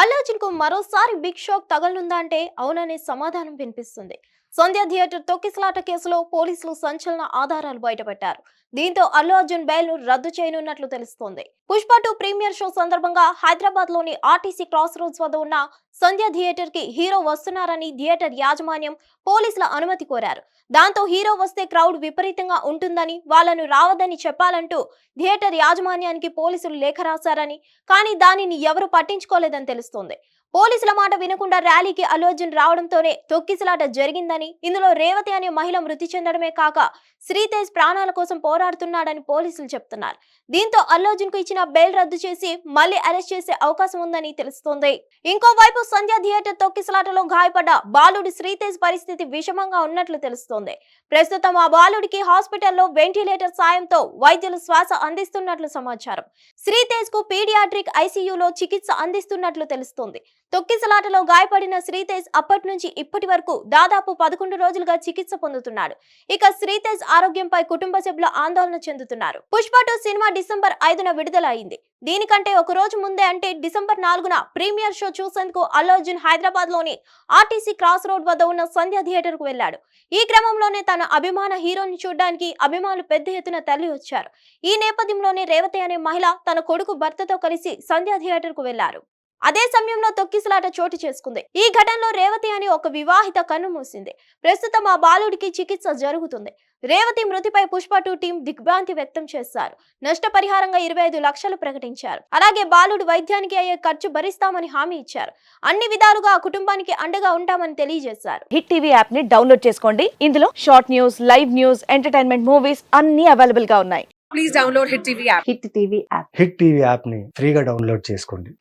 అల్లర్జున్కు మరోసారి big shock తగలనుందా అంటే అవుననే సమాధానం వినిపిస్తుంది. సంధ్య థియేటర్ తొక్కిసలాట కేసులో పోలీసులు సంచలన ఆధారాలు బయటపెట్టారు. దీంతో అల్లు అర్జున్ బెయిల్ను రద్దు చేయనున్నట్లు తెలుస్తోంది. పుష్ప టూ ప్రీమియర్ షో సందర్భంగా హైదరాబాద్లోని ఆర్టీసీ క్రాస్ రోడ్స్ వద్ద ఉన్న సంధ్య థియేటర్కి హీరో వస్తున్నారని థియేటర్ యాజమాన్యం పోలీసుల అనుమతి కోరారు. దాంతో హీరో వస్తే క్రౌడ్ విపరీతంగా ఉంటుందని వాళ్ళను రావద్దని చెప్పాలంటూ థియేటర్ యాజమాన్యానికి పోలీసులు లేఖ రాశారని కానీ దానిని ఎవరు పట్టించుకోలేదని తెలుస్తోంది. పోలీసుల మాట వినకుండా ర్యాలీకి అల్లు అర్జున్ రావడంతోనే తొక్కిసలాట జరిగిందని ఇందులో రేవతి అనే మహిళ మృతి చెందడమే కాక శ్రీతేజ్ ప్రాణాల కోసం పోరాడుతున్నాడని పోలీసులు చెప్తున్నారు. దీంతో అల్లు అర్జున్కు ఇచ్చిన బెయిల్ రద్దు చేసి మళ్ళీ అరెస్ట్ చేసే అవకాశం ఉందని తెలుస్తోంది. ఇంకోవైపు సంధ్యా థియేటర్ తొక్కిసలాటలో గాయపడ్డ బాలుడి శ్రీతేజ్ పరిస్థితి విషమంగా ఉన్నట్లు తెలుస్తోంది. ప్రస్తుతం ఆ బాలుడికి హాస్పిటల్లో వెంటిలేటర్ సాయంతో వైద్యులు శ్వాస అందిస్తున్నట్లు సమాచారం. శ్రీతేజ్కు పీడియాట్రిక్ ఐసీయూలో చికిత్స అందిస్తున్నట్లు తెలుస్తోంది. తొక్కిసలాటలో గాయపడిన శ్రీతేజ్ అప్పటి నుంచి ఇప్పటి వరకు దాదాపు పదకొండు రోజులుగా చికిత్స పొందుతున్నాడు. ఇక శ్రీతేజ్ ఆరోగ్యంపై కుటుంబ సభ్యులు ఆందోళన చెందుతున్నారు. పుష్ప టూ సినిమా డిసెంబర్ ఐదున విడుదల అయింది దీనికంటే ఒక రోజు ముందే అంటే డిసెంబర్ నాలుగున ప్రీమియర్ షో చూసేందుకు అల్లు అర్జున్ హైదరాబాద్లోని ఆర్టీసీ క్రాస్ రోడ్ వద్ద ఉన్న సంధ్య థియేటర్కు వెళ్ళాడు ఈ క్రమంలోనే తన అభిమాన హీరోని చూడడానికి అభిమానులు పెద్ద ఎత్తున తరలి వచ్చారు. ఈ నేపథ్యంలోనే రేవతి అనే మహిళ తన కొడుకు భర్తతో కలిసి సంధ్య థియేటర్కు వెళ్ళారు అదే సమయంలో తొక్కిసలాట చోటు చేసుకుంది. ఈ ఘటనలో రేవతి అని ఒక వివాహిత కన్ను మూసింది. ప్రస్తుతం ఆ బాలుడికి చికిత్స జరుగుతుంది. రేవతి మృతిపై పుష్ప టూ టీం దిగ్భ్రాంతి వ్యక్తం చేశారు. నష్టపరిహారంగా ఇరవై ఐదు లక్షలు ప్రకటించారు. అలాగే బాలుడు వైద్యానికి అయ్యే ఖర్చు భరిస్తామని హామీ ఇచ్చారు. అన్ని విధాలుగా ఆ కుటుంబానికి అండగా ఉంటామని తెలియజేశారు. హిట్ టీవీ యాప్ని డౌన్లోడ్ చేసుకోండి. ఇందులో short news live news entertainment movies అన్ని అవైలబుల్గా ఉన్నాయి. please download Hit TV app. Hit TV app. Hit TV యాప్ని ఫ్రీగా డౌన్లోడ్ చేసుకోండి.